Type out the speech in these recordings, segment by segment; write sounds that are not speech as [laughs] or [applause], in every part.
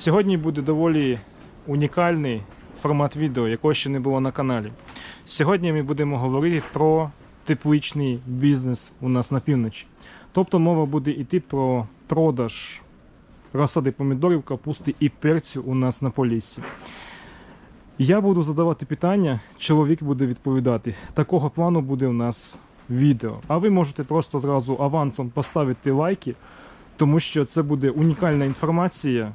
Сьогодні буде доволі унікальний формат відео, якого ще не було на каналі. Сьогодні ми будемо говорити про тепличний бізнес у нас на півночі. Тобто мова буде йти про продаж розсади помідорів, капусти і перцю у нас на поліссі. Я буду задавати питання, чоловік буде відповідати. Такого плану буде у нас відео. А ви можете просто зразу авансом поставити лайки, тому що це буде унікальна інформація,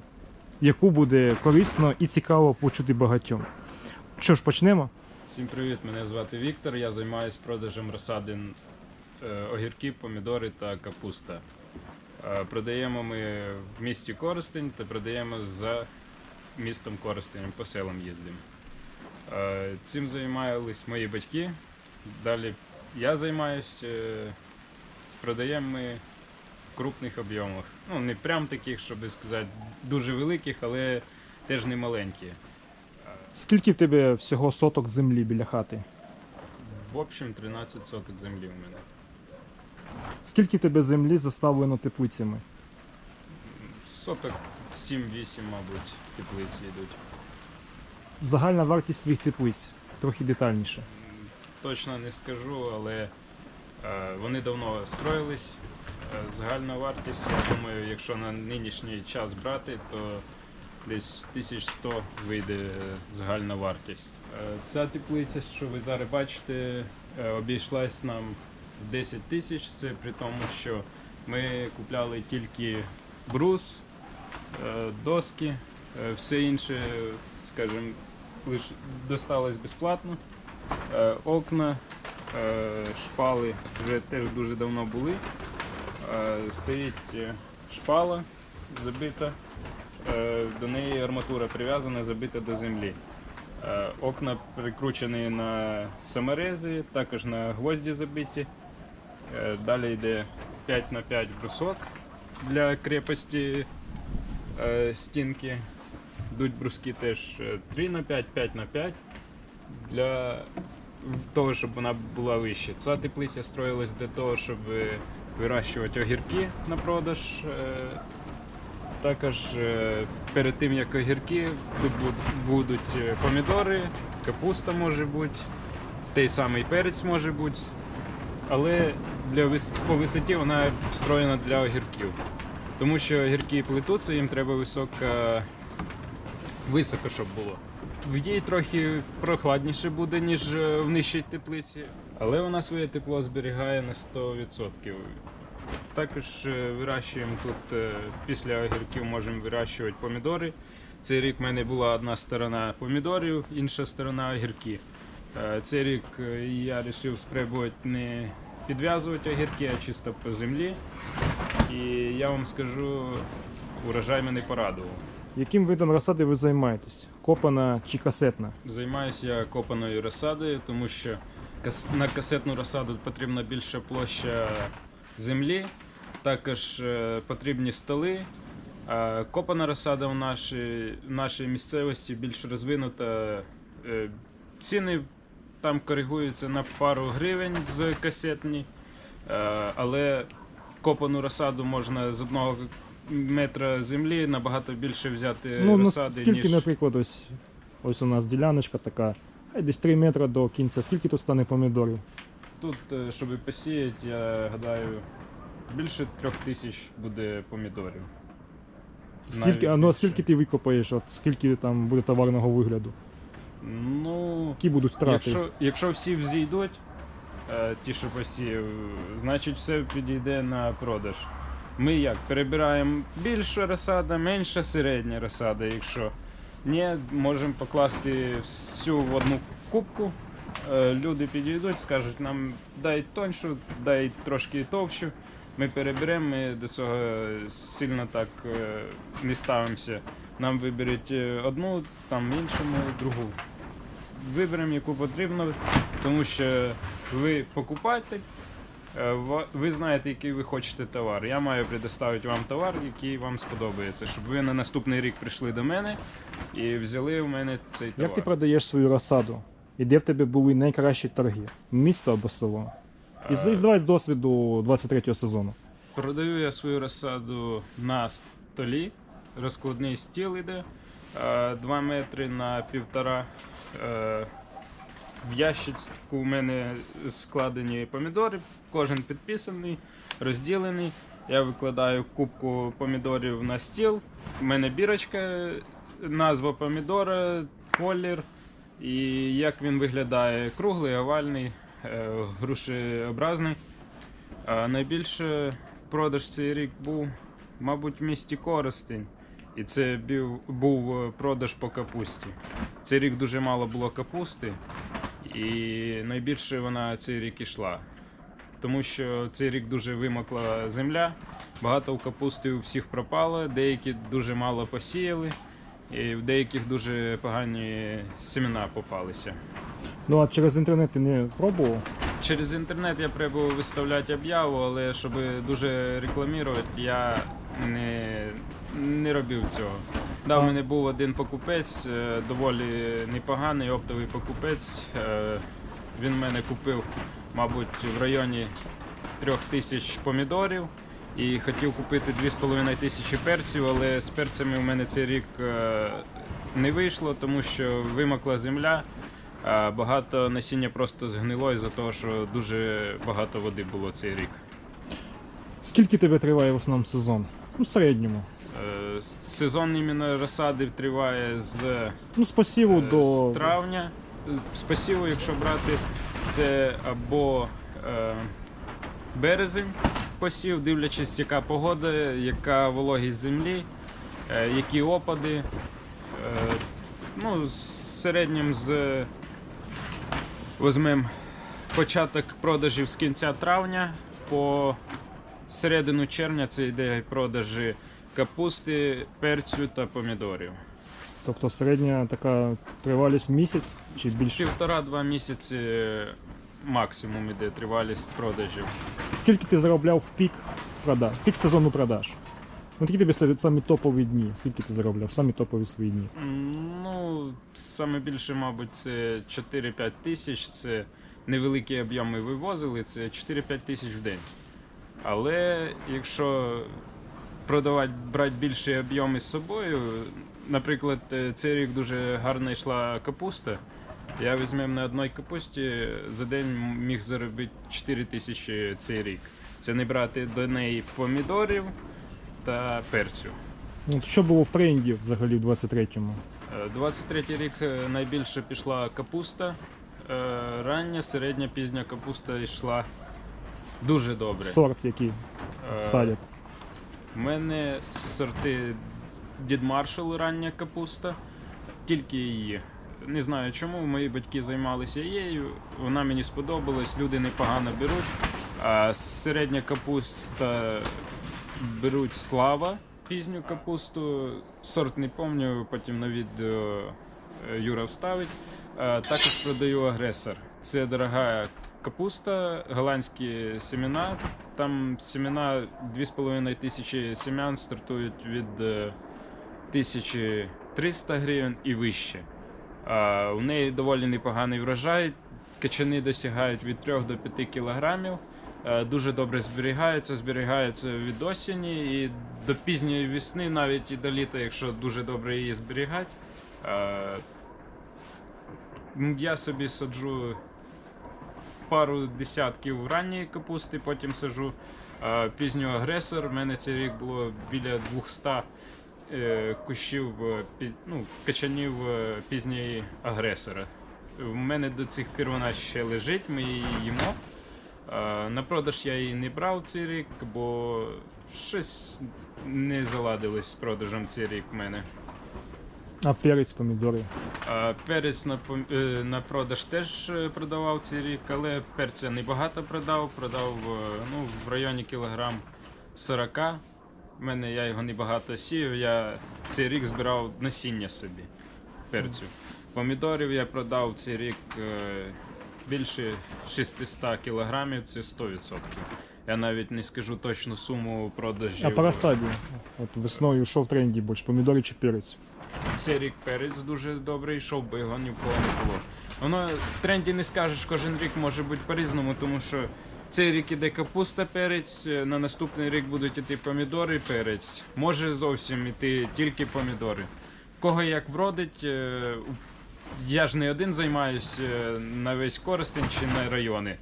яку буде корисно і цікаво почути багатьом. Що ж, почнемо? Всім привіт! Мене звати Віктор. Я займаюся продажем розсади е, огірків, помідори та капуста. Е, Продаємо ми в місті Коростень та продаємо за містом Коростенем, по селам їздимо. Е, Цим займались мої батьки. Далі я займаюся. Продаємо ми крупних об'ємах. Ну, не прям таких, щоб сказати, дуже великих, але теж не маленькі. Скільки в тебе всього соток землі біля хати? В общем, 13 соток землі у мене. Скільки в тебе землі заставлено теплицями? Соток 7-8, мабуть, теплиці йдуть. Загальна вартість твоїх теплиць, трохи детальніше. Точно не скажу, але е, вони давно строїлись. Е, загальна вартість, я думаю, якщо на нинішній час брати, то десь 1100 вийде е, загальна вартість. Е, ця теплиця, що ви зараз бачите, обійшлась нам 10 тисяч. Це при тому, що ми купляли тільки брус, доски, все інше, скажімо, лише досталось безплатно. Окна, шпали вже теж дуже давно були. Е, Стоїть е, шпала забита, е, до неї арматура прив'язана, забита до землі. Окна прикручені на саморези, також на гвозді забиті. Далі йде 5 на 5 брусок для крепості стінки. Йдуть бруски теж е, 3 на 5, 5 на 5 для того, щоб вона була вища. Ця теплиця строїлась для того, щоб вирощувати огірки на продаж. Е, Також е, перед тим як огірки, тут будуть е, помідори, капуста може бути, той самий перець може бути. Але для по висоті вона встроєна для огірків. Тому що огірки плетуться, їм треба висока високо, щоб було. В їй трохи прохладніше буде, ніж в нижчій теплиці, але вона своє тепло зберігає на 100%. Також е, вирощуємо тут е, після огірків можемо вирощувати помідори. Цей рік в мене була одна сторона помідорів, інша сторона огірки. Е, Цей рік я вирішив спробувати не підв'язувати огірки, а чисто по землі. І я вам скажу, урожай мене порадував. Яким видом розсади ви займаєтесь? Копана чи касетна? Займаюся я копаною розсадою, тому що на касетну розсаду потрібна більша площа землі, також е, потрібні столи. Копана розсада в нашій, нашій місцевості більш розвинута. Е, Ціни там коригуються на пару гривень з касетні, е, але копану розсаду можна з одного метра землі набагато більше взяти ну, ну, розсади, скільки, ніж наприклад, ось, ось у нас діляночка така, десь 3 метри до кінця. Скільки тут стане помідорів? Тут, е, щоб посіяти, я гадаю, більше трьох тисяч буде помідорів. Скільки, а, ну, а скільки ти викопаєш? От скільки там буде товарного вигляду? Ну, Які будуть втрати? якщо, якщо всі взійдуть, е, ті, що посіяв, значить все підійде на продаж. Ми як? Перебираємо більша розсада, менша середня розсада. Якщо ні, можемо покласти всю в одну кубку. Е, Люди підійдуть, скажуть, нам дай тоншу, дай трошки товщу. Ми переберемо, ми до цього сильно так е, не ставимося. Нам виберуть е, одну, там іншому другу. Виберемо, яку потрібно, тому що ви покупатель, е, ва- ви знаєте, який ви хочете товар. Я маю предоставити вам товар, який вам сподобається, щоб ви на наступний рік прийшли до мене і взяли у мене цей товар. Як ти продаєш свою розсаду? І де в тебе були найкращі торги? Місто або село? І з- Е, здавай з досвіду 23-го сезону. Продаю я свою розсаду на столі. розкладний стіл іде 2 метри на півтора. В ящичку у мене складені помідори, кожен підписаний, розділений. Я викладаю кубку помідорів на стіл. У мене бірочка, назва помідора, колір і як він виглядає. Круглий, овальний, е, грушеобразний. Найбільше продаж цей рік був, мабуть, в місті Коростень. І це був продаж по капусті. Цей рік дуже мало було капусти, і найбільше вона цей рік ішла. Тому що цей рік дуже вимокла земля, багато у капусти у всіх пропало, деякі дуже мало посіяли, і в деяких дуже погані семена попалися. Ну а через інтернет ти не пробував? Через інтернет я пробував виставляти об'яву, але щоб дуже рекламувати, я не, не робив цього. Да, у мене був один покупець, е, доволі непоганий оптовий покупець. Е, Він в мене купив, мабуть, в районі трьох тисяч помідорів і хотів купити 2,5 тисячі перців, але з перцями у мене цей рік е, не вийшло, тому що вимокла земля. Багато насіння просто згнило із-за того, що дуже багато води було цей рік. Скільки тебе триває в основному сезон? Ну, в середньому. Е, Сезон іменно розсади триває з, Ну, з посіву е, до. з травня. З посіву, якщо брати, це або е, березень посів, дивлячись, яка погода, яка вологість землі, е, які опади. Е, ну, середнім з візьмемо початок продажів з кінця травня по середину червня це йде продажі капусти, перцю та помідорів. Тобто середня така тривалість місяць чи більше. Півтора-два місяці максимум іде тривалість продажів. Скільки ти заробляв в пік продаж? В пік сезону продаж? Ну такі тобі самі топові дні. Скільки ти заробляв? Самі топові свої дні. Ну, саме більше, мабуть, це 4-5 тисяч. Це невеликі об'єми вивозили, це 4-5 тисяч в день. Але якщо продавати, брати більші об'єми з собою, наприклад, е, цей рік дуже гарно йшла капуста. Я візьмем на одній капусті за день міг заробити 4 тисячі цей рік. Це не брати до неї помідорів та перцю. Ну, що було в тренді взагалі в 23-му? Е, 23 рік е, найбільше пішла капуста. Е, Рання, середня, пізня капуста йшла дуже добре. Сорт який Е, садять. У мене сорти Дід Маршал рання капуста, тільки її. Не знаю чому, мої батьки займалися її, вона мені сподобалась, люди непогано беруть. А середня капуста беруть слава пізню капусту. Сорт не пам'ятаю, потім на відео е, Юра вставить. А, Також продаю агресор. Це дорога капуста, голландські семена. Там семена 2,5 тисячі семян стартують від е, 1300 гривень і вище. А, у неї доволі непоганий врожай. Качани досягають від 3 до 5 кілограмів. Е, Дуже добре зберігаються, зберігаються від осені і до пізньої весни, навіть і до літа, якщо дуже добре її зберігати. Е, Я собі саджу пару десятків ранньої капусти, потім саджу е, пізню агресор. У мене цей рік було біля 200 е, кущів е, ну, качанів е, пізньої агресора. У мене до цих пір вона ще лежить, ми її їмо. На продаж я її не брав цей рік, бо щось не заладилось з продажем цей рік в мене. А перець, помідори. А Перець на, пом- е, на продаж теж е, продавав цей рік, але перця небагато продав. Продав е, ну, в районі кілограм 40. У мене я його небагато сіяв. Я цей рік збирав насіння собі перцю. Помідорів я продав цей рік е, більше 600 кілограмів, це 100%. Я навіть не скажу точну суму продажів. А по розсаді. От весною йшов в тренді більше помідори чи перець. Цей рік перець дуже добре йшов, бо його ні не було. Воно в тренді не скажеш, кожен рік може бути по-різному, тому що Цей рік іде капуста, перець, е, на наступний рік будуть іти помідори, перець. Може зовсім іти тільки помідори. Кого як вродить, е, я ж не один займаюся на весь Коростень чи на райони.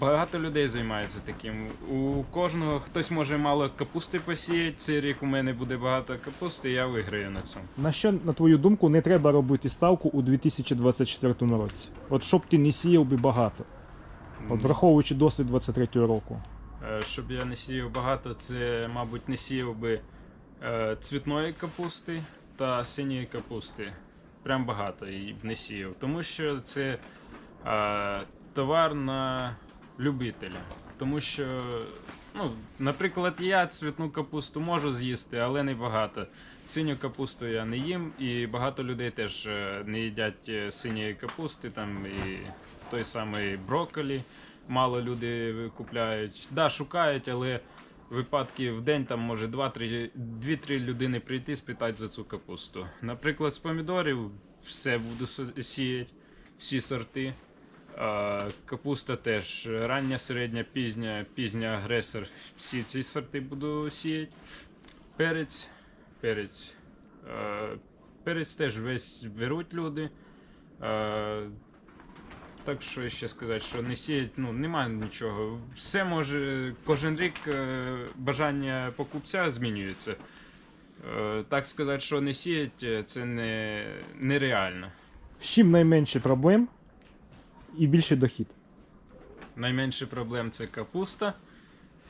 Багато людей займається таким. У кожного хтось може мало капусти посіяти. Цей рік у мене буде багато капусти, я виграю на цьому. На що, на твою думку, не треба робити ставку у 2024 році? От щоб ти не сіяв би багато. От враховуючи досвід 23 року. Е, Щоб я не сіяв багато, це, мабуть, не сіяв би е, цвітної капусти та синьої капусти. Прям багато її б не сіяв. Тому що це е, товар на любителя. Тому що, ну, наприклад, я цвітну капусту можу з'їсти, але не багато. Синю капусту я не їм, і багато людей теж е, не їдять е, синьої капусти, там і той самий брокколі мало люди купляють. Да, шукають, але випадки в день там може 2-3 людини прийти спитати за цю капусту. Наприклад, з помідорів все буду сіяти, всі сорти. Капуста теж рання, середня, пізня, пізня агресор. Всі ці сорти буду сіяти. Перець, перець. Перець теж весь беруть люди. Так що ще сказати, що не сіять, ну немає нічого. Все може, кожен рік е, бажання покупця змінюється. Е, так сказати, що не сіять, е, це не, нереально. З чим найменше проблем і більший дохід. Найменше проблем це капуста.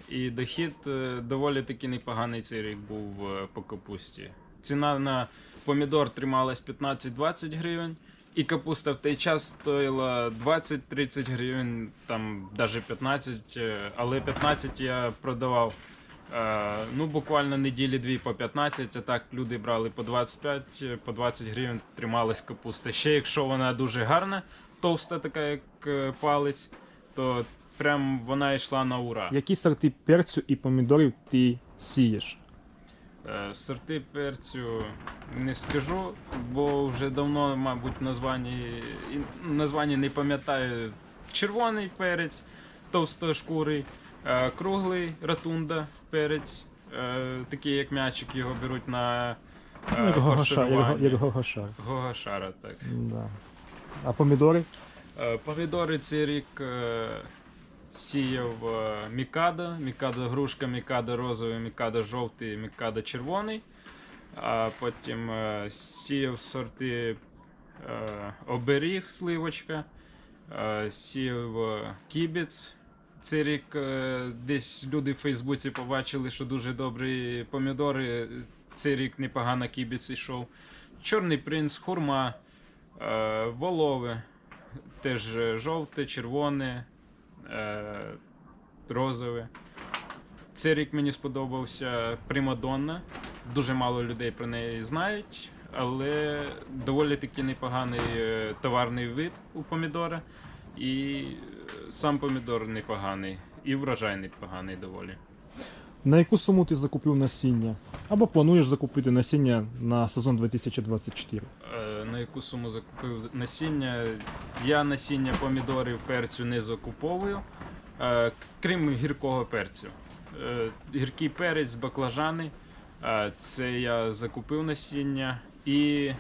І дохід е, доволі таки непоганий цей рік був е, по капусті. Ціна на помідор трималась 15-20 гривень, і капуста в той час стоїла 20-30 гривень, там навіть 15, е, але 15 я продавав. Ну, буквально неділі дві по 15, а так люди брали по 25, е, по 20 гривень трималась капуста. Ще якщо вона дуже гарна, товста, така як е, палець, то прям вона йшла на ура. Які сорти перцю і помідорів ти сієш? Е, Сорти перцю не скажу, бо вже давно, мабуть, названі, і- названі не пам'ятаю. Червоний перець, товстошкурий, е, круглий ратунда перець, е, такий як м'ячик, його беруть на е, Ну, як гогоша, як, го- як гогошар. Гогошара, так. Да. А помідори? Е, Помідори цей рік е, сіяв е, мікадо, мікадо грушка, мікадо розовий, мікадо жовтий, мікадо червоний. А потім е, сіяв сорти е, оберіг, сливочка, е, сіяв е, кібіц. Цей рік е, десь люди в Фейсбуці побачили, що дуже добрі помідори. Цей рік непогано кібіц йшов. Чорний принц, хурма, е, волове теж е, жовте, червоне, е, розове. Цей рік мені сподобався Примадонна. Дуже мало людей про неї знають, але доволі таки непоганий е, товарний вид у помідора. І е, сам помідор непоганий, і врожай непоганий доволі. На яку суму ти закупив насіння? Або плануєш закупити насіння на сезон 2024? Е, На яку суму закупив насіння? Я насіння помідорів перцю не закуповую, е, крім гіркого перцю. Е, Гіркий перець, баклажани. Це я закупив насіння. І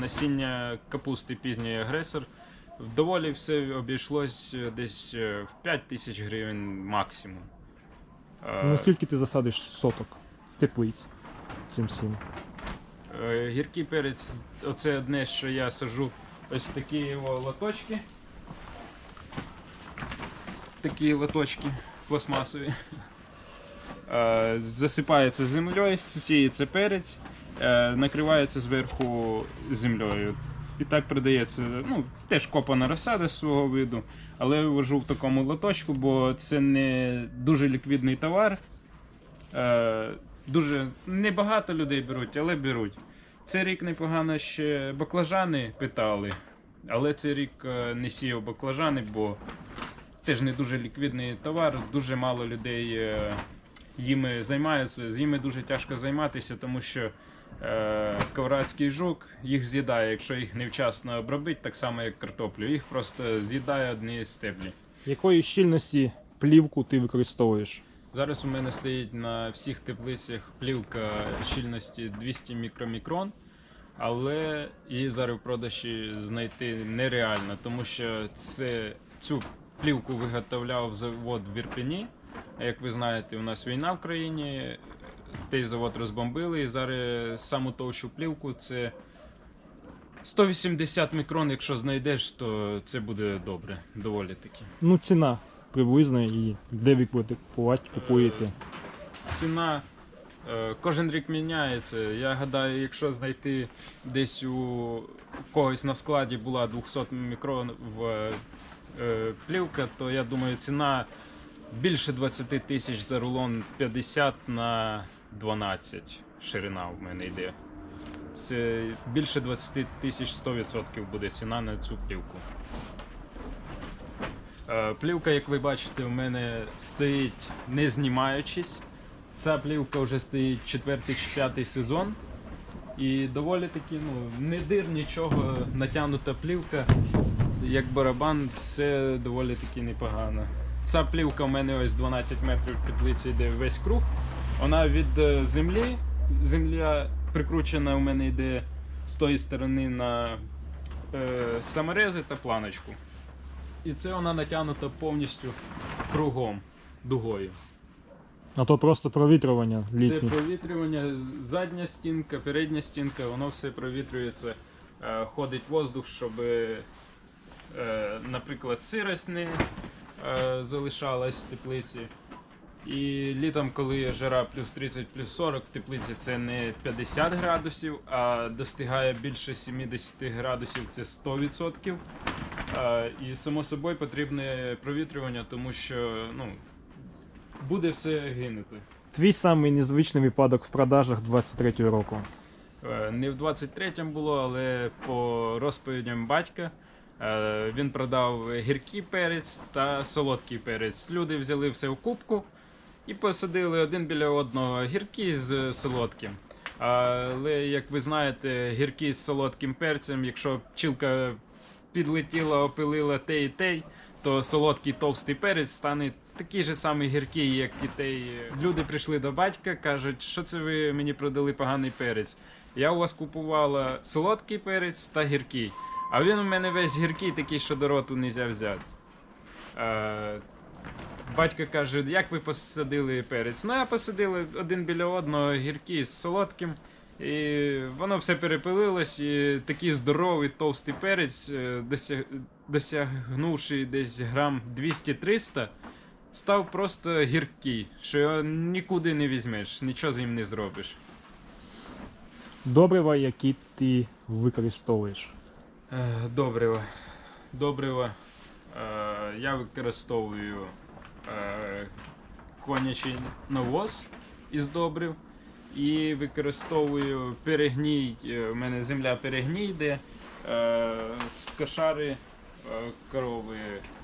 насіння капусти пізньої агресор. Доволі все обійшлось десь в 5 тисяч гривень максимум. Е, Ну, скільки ти засадиш соток, теплиць цим всім? Е, Гіркий перець, оце одне, що я сажу ось в такі його лоточки. Такі лоточки пластмасові. Е, Засипається землею, сіється перець, е, накривається зверху землею. І так продається, ну, теж копана розсада свого виду, але я ввожу в такому лоточку, бо це не дуже ліквідний товар. Е, Дуже небагато людей беруть, але беруть. Цей рік непогано ще баклажани питали, але цей рік е, не сіяв баклажани, бо теж не дуже ліквідний товар, дуже мало людей е, їми займаються. З ними дуже тяжко займатися, тому що коврацький жук їх з'їдає, якщо їх невчасно обробити, так само як картоплю. Їх просто з'їдає одні стеблі. Якої щільності плівку ти використовуєш? Зараз у мене стоїть на всіх теплицях плівка щільності 200 мікромікрон, але її зараз в продажі знайти нереально, тому що це, цю плівку виготовляв завод в Ірпені. А як ви знаєте, у нас війна в країні, той завод розбомбили, і зараз саму товщу плівку це 180 мікрон, якщо знайдеш, то це буде добре, доволі таки. Ну, ціна приблизно і де ви будете купувати, купуєте. ціна е, кожен рік міняється. Я гадаю, якщо знайти десь у когось на складі була 200 мікрон в е, плівка, то я думаю, ціна більше 20 тисяч за рулон 50 на 12 ширина в мене йде. Це більше 20 тисяч 100% буде ціна на цю плівку. Е, Плівка, як ви бачите, у мене стоїть не знімаючись. Ця плівка вже стоїть четвертий чи п'ятий сезон. І доволі таки, ну, не дир нічого, натягнута плівка, як барабан, все доволі таки непогано. Ця плівка у мене ось 12 метрів теплиці йде весь круг. Вона від е, землі. Земля прикручена у мене йде з тої сторони на е, саморези та планочку. І це вона натягнута повністю кругом, дугою. А то просто провітрювання Це провітрювання, задня стінка, передня стінка, воно все провітрюється, е, ходить воздух, щоб, е, наприклад, сирость не е, залишалась в теплиці. І літом, коли жара плюс 30, плюс 40, в теплиці це не 50 градусів, а достигає більше 70 градусів, це 100%. Е, І само собою потрібне провітрювання, тому що ну, буде все гинути. Твій самий незвичний випадок в продажах 23-го року. Е, Не в 23-му було, але по розповідям батька е, він продав гіркий перець та солодкий перець. Люди взяли все в кубку і посадили один біля одного гіркий з солодким. Але, як ви знаєте, гіркий з солодким перцем, якщо пчілка підлетіла, опилила те і те, то солодкий товстий перець стане такий же самий гіркий, як і той. Люди прийшли до батька, кажуть, що це ви мені продали поганий перець. Я у вас купувала солодкий перець та гіркий. А він у мене весь гіркий, такий, що до роту не можна взяти. Батько каже, як ви посадили перець? Ну, я посадили один біля одного гіркий з солодким. І воно все перепилилось, і такий здоровий товстий перець, е, досяг, досягнувши десь грам 200-300, став просто гіркий, що його нікуди не візьмеш, нічого з ним не зробиш. Добрива, які ти використовуєш. Е, Добрива. Добрива. Е, Я використовую конячий навоз із добрив. І використовую перегній. е, У мене земля перегній йде. е, З кошари е, корови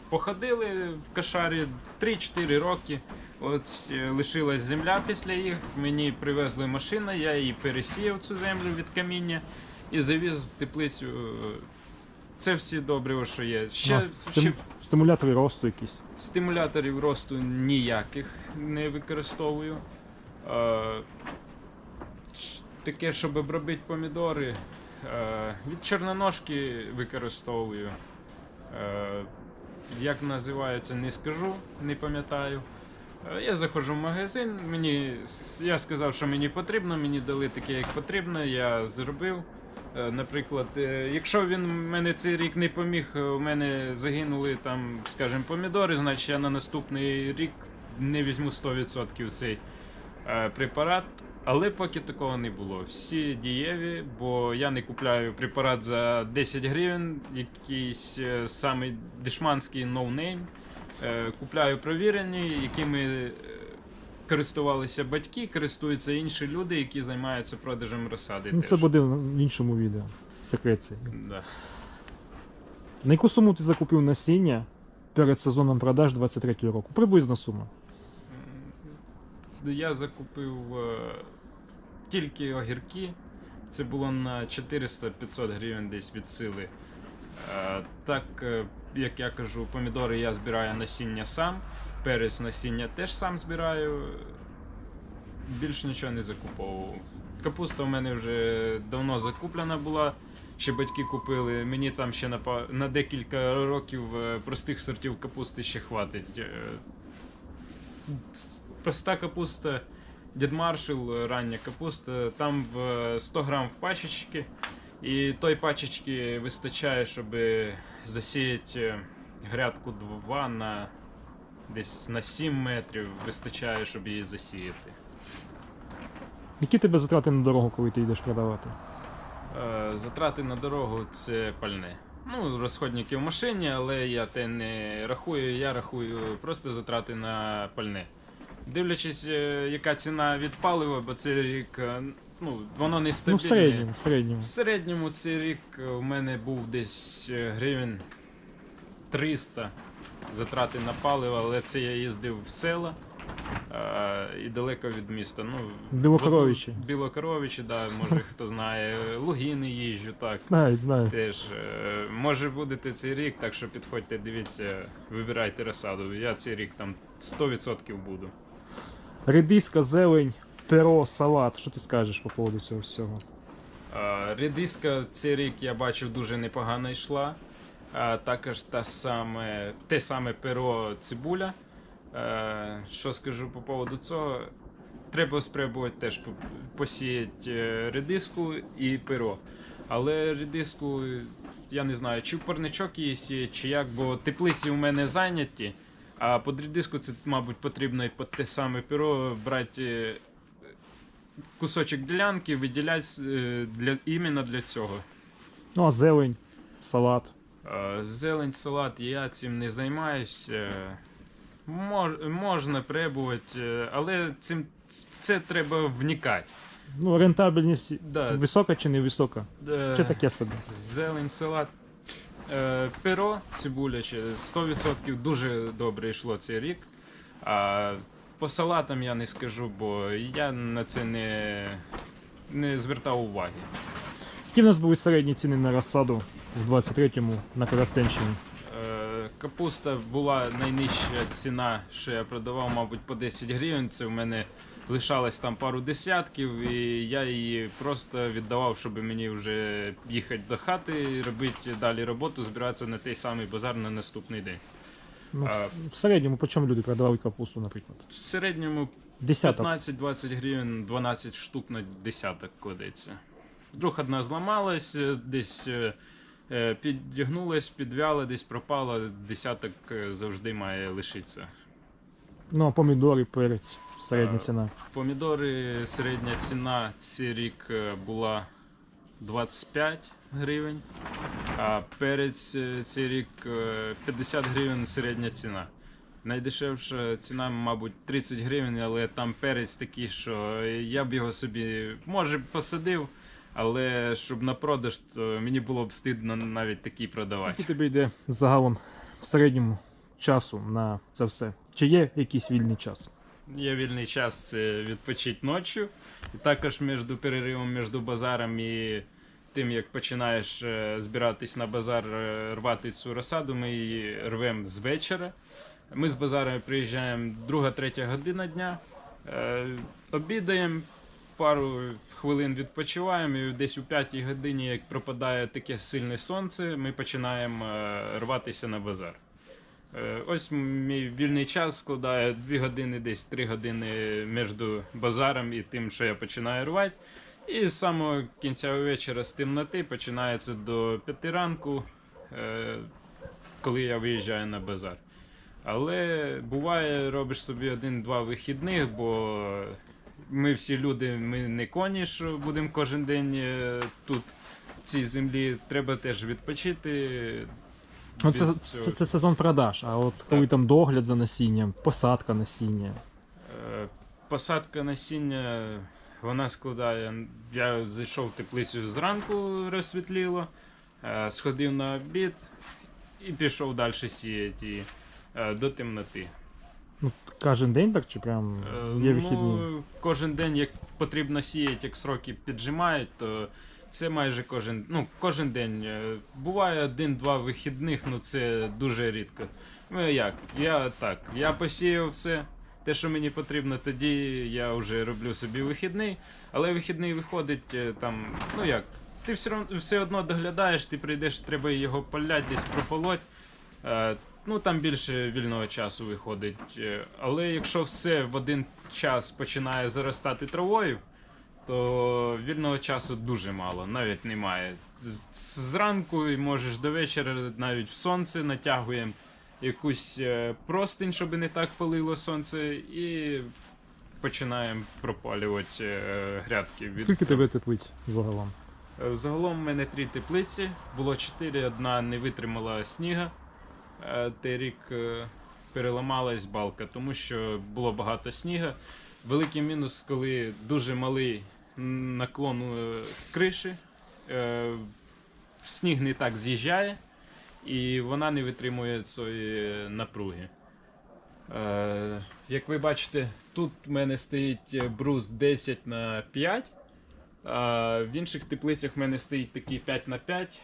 походили в кошарі 3-4 роки. От е, лишилась земля після їх. Мені привезли машина, я її пересіяв цю землю від каміння і завіз в теплицю. е, Це всі добрива, що є. Ще, Ну, ще Стимулятори росту якісь. Стимуляторів росту ніяких не використовую. Е, Таке, щоб обробити помідори. е, Від чорноножки використовую. Е, Як називається, не скажу, не пам'ятаю. Е, Я заходжу в магазин, мені, я сказав, що мені потрібно, мені дали таке, як потрібно, я зробив. Е, Наприклад, е, якщо він мене цей рік не поміг, е, у мене загинули там, скажімо, помідори, значить я на наступний рік не візьму 100% цей препарат. Але поки такого не було. Всі дієві, бо я не купляю препарат за 10 гривень, якийсь е, самий дешманський ноунейм. Купляю провірені, якими користувалися батьки, користуються інші люди, які займаються продажем розсади. Ну, теж. це буде в іншому відео. Секреції. Да. На яку суму ти закупив насіння перед сезоном продаж 23-го року? Приблизна сума. Я закупив е, тільки огірки. Це було на 400-500 гривень десь від сили. Е, так, е, як я кажу, помідори я збираю насіння сам. Перець насіння теж сам збираю. Більш нічого не закуповував. Капуста в мене вже давно закуплена була. Ще батьки купили. Мені там ще на, на декілька років е, простих сортів капусти ще хватить. Е, Проста капуста, Дід Маршал, е, рання капуста, там в е, 100 грам в пачечки. І той пачечки вистачає, щоб засіяти грядку 2 на десь на 7 метрів. Вистачає, щоб її засіяти. Які тебе затрати на дорогу, коли ти йдеш продавати? Е, Затрати на дорогу це пальне. Ну, розходники в машині, але я те не рахую, я рахую просто затрати на пальне. Дивлячись, е, яка ціна від палива, бо цей рік е, ну, воно не Ну, стабільне. в середньому, в середньому. В середньому цей рік у мене був десь е, гривень 300 затрати на паливо, але це я їздив в села е, і далеко від міста. Ну, Білокоровичі. в- Білокоровичі, да, може [laughs] хто знає. Лугіни їжджу, так. Знають, знають. Теж е, може будете цей рік, так що підходьте, дивіться, вибирайте розсаду. Я цей рік там 100% буду. Редиска, зелень, перо, салат. Що ти скажеш по поводу цього всього? Е, Редиска цей рік я бачив дуже непогано йшла. Також та саме, те саме перо цибуля. Що скажу по поводу цього? Треба спробувати теж посіяти е, редиску і перо. Але редиску, я не знаю, чи в парничок її сіяти, чи як, бо теплиці у мене зайняті. А під редиску це, мабуть, потрібно і під те саме перо брати е, кусочок ділянки, виділяти е, для, іменно для цього. Ну, а зелень, салат. Е, Зелень, салат, я цим не займаюся. Мож, можна пробувати, е, але цим це треба вникати. Ну, рентабельність Да. висока чи не висока? Е, Чи таке собі? Зелень, салат. Е, перо цибуляче 100% дуже добре йшло цей рік. А по салатам я не скажу, бо я на це не, не звертав уваги. Які в нас були середні ціни на розсаду в 23-му на Коростенщині? Е, Капуста була найнижча ціна, що я продавав, мабуть, по 10 гривень. Це в мене лишалось там пару десятків, і я її просто віддавав, щоб мені вже їхати до хати, робити далі роботу, збиратися на той самий базар на наступний день. Ну, в, А- в середньому по чому люди продавали капусту, наприклад? В середньому Десяток. 15-20 гривень, 12 штук на десяток кладеться. Вдруг одна зламалась, е, десь е, е, підігнулась, підвяла, десь пропала, десяток е, завжди має лишитися. Ну, а помідори, перець, середня ціна. Помідори середня ціна цей рік е, була 25 гривень, а перець е, цей рік е, 50 гривень середня ціна. Найдешевша ціна, мабуть, 30 гривень, але там перець такий, що я б його собі, може, посадив, але щоб на продаж, то мені було б стидно навіть такий продавати. Який тобі йде загалом в середньому часу на це все? Чи є якийсь вільний час? Є вільний час це відпочити ночі. І також між переривом між базаром і тим, як починаєш е, збиратись на базар, е, рвати цю розсаду, ми її рвемо з вечора. Ми з базару приїжджаємо друга-третя година дня, е, обідаємо, пару хвилин відпочиваємо, і десь у п'ятій годині, як пропадає таке сильне сонце, ми починаємо е, рватися на базар. Е, Ось мій вільний час складає 2 години, десь 3 години між базаром і тим, що я починаю рвати. І з самого кінця вечора з темноти починається до 5 ранку, е, коли я виїжджаю на базар. Але буває, робиш собі один-два вихідних, бо ми всі люди, ми не коні, що будемо кожен день е, тут, в цій землі. Треба теж відпочити. Ну, це, від це, цього. це сезон продаж, а от коли там догляд за насінням, посадка насіння. Е, Посадка насіння, вона складає. Я зайшов в теплицю зранку, розсвітліло, е, сходив на обід і пішов далі сіяти її, е, до темноти. Ну, кожен день так чи прям Е, є вихідні? Ну, кожен день, як потрібно сіяти, як сроки піджимають, то Це майже кожен, ну, кожен день. Е, Буває один-два вихідних, ну це дуже рідко. Ну як? Я так, я посіяв все. Те, що мені потрібно, тоді я вже роблю собі вихідний, але вихідний виходить е, там, ну як, ти все, все одно доглядаєш, ти прийдеш, треба його поляти, десь прополоть. Ну там більше вільного часу виходить. Е, Але якщо все в один час починає заростати травою, то вільного часу дуже мало, навіть немає. Зранку і можеш до вечора навіть в сонце натягуємо якусь е, простинь, щоб не так палило сонце, і починаємо пропалювати е, грядки. від- Скільки тебе теплиць загалом? Загалом в мене три теплиці, було чотири, одна не витримала сніга. Е, Той рік е, переламалась балка, тому що було багато сніга. Великий мінус, коли дуже малий наклон е, криші, сніг не так з'їжджає, і вона не витримує цієї напруги. Як ви бачите, тут в мене стоїть брус 10 на 5. А в інших теплицях в мене стоїть такий 5 на 5.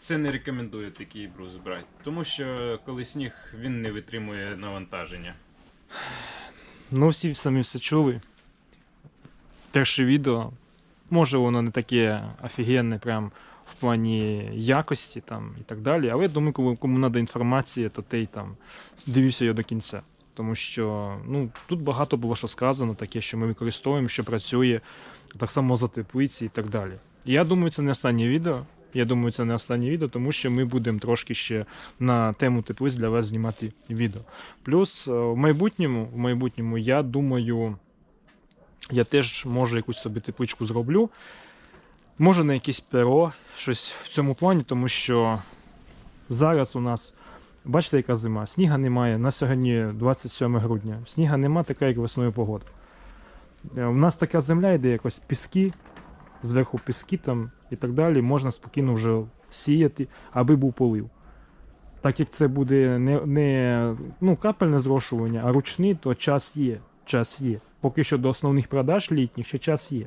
Це не рекомендую такий брус брати, тому що коли сніг він не витримує навантаження. Ну, всі самі все чули. Перше відео. Може, воно не таке офігенне, прям в плані якості там, і так далі. Але я думаю, кому, кому треба інформація, то ти там дивіться його до кінця. Тому що ну, тут багато було що сказано, таке, що ми використовуємо, що працює, так само за теплиці і так далі. Я думаю, це не останнє відео. Я думаю, це не останнє відео, тому що ми будемо трошки ще на тему теплиць для вас знімати відео. Плюс е, в майбутньому, в майбутньому, я думаю, я теж може якусь собі тепличку зроблю. Може на якесь перо, щось в цьому плані, тому що зараз у нас, бачите, яка зима, сніга немає. На сьогодні 27 грудня. Сніга нема, така як весною погода. Е, У нас така земля йде якось піски, зверху піски там і так далі. Можна спокійно вже сіяти, аби був полив. Так як це буде не, не ну, капельне зрошування, а ручний, то час є. Час є. Поки що до основних продаж літніх ще час є.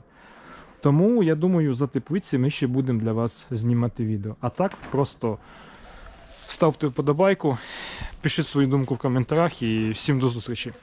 Тому я думаю, за теплиці ми ще будемо для вас знімати відео. А так, просто ставте вподобайку, пишіть свою думку в коментарях і всім до зустрічі.